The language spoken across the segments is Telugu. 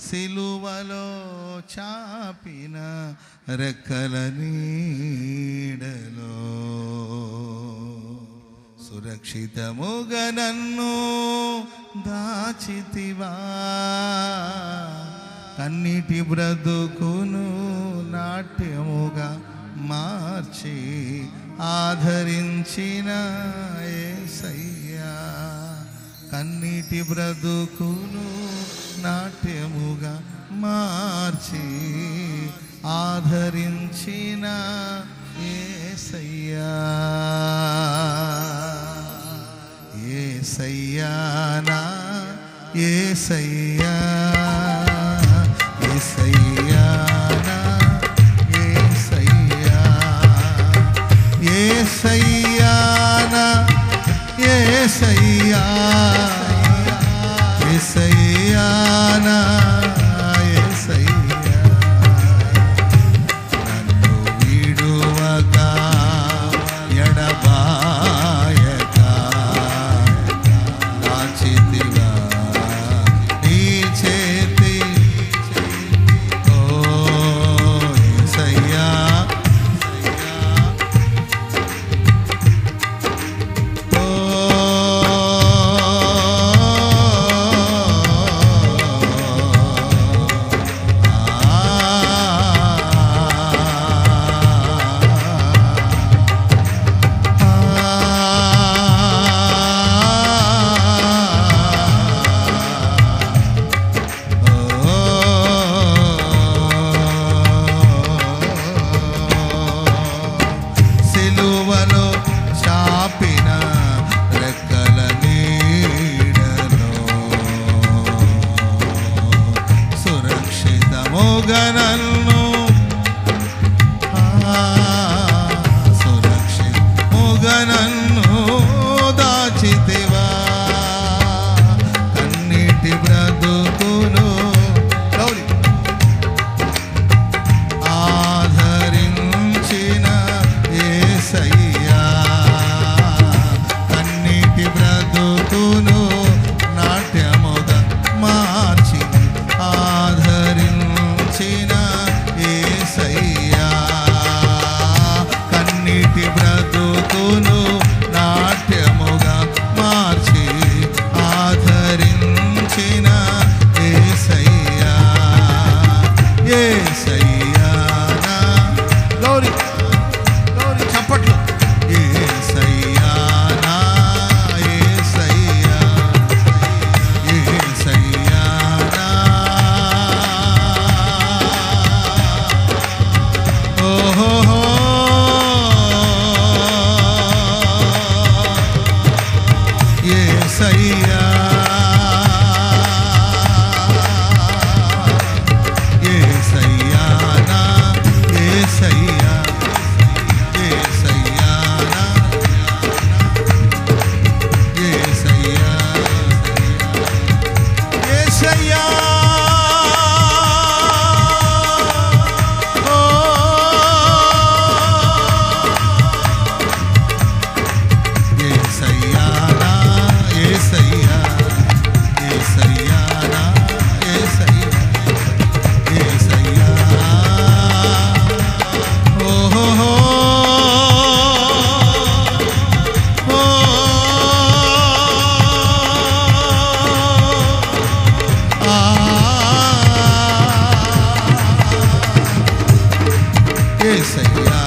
సిలువలో చాపిన రెక్కల నీడలో సురక్షితముగా నన్ను దాచితివా. కన్నిటి బ్రతుకును నాట్యముగా మార్చి ఆదరించిన ఏసయ్యా. కన్నిటి బ్రతుకును నాట్యముగా మార్చి ఆదరించిన ఏసయ్యా. ఏసయ్యానా ఏసయ్యా. सैयाना సురక్షితముగా నన్ను సురక్షితముగా Senhor.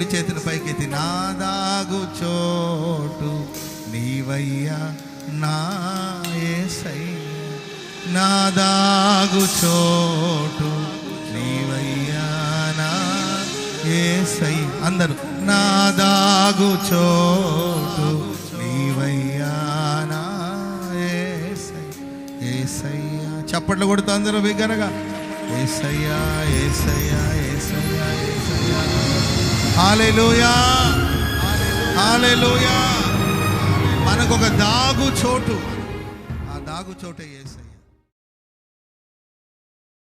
కుడి చేతులు పైకెత్తి నా దాగు చోటు నీవయ్యా నా ఏసై నా దాగు చోటు నీవయ్యా నా ఏసై అందరూ నా దాగు చోటు నీవయ్యా నా ఏసై ఏసయ్యా. చప్పట్లు కొడుతూ అందరూ బిగ్గరగా ఏసయ్యా ఏసయ్యా ఏసయ్యా ఏసయ్యా. హాలెలూయా. హాలెలూయా. మనకు ఒక దాగు చోటు. ఆ దాగు చోటే ఏసయ్య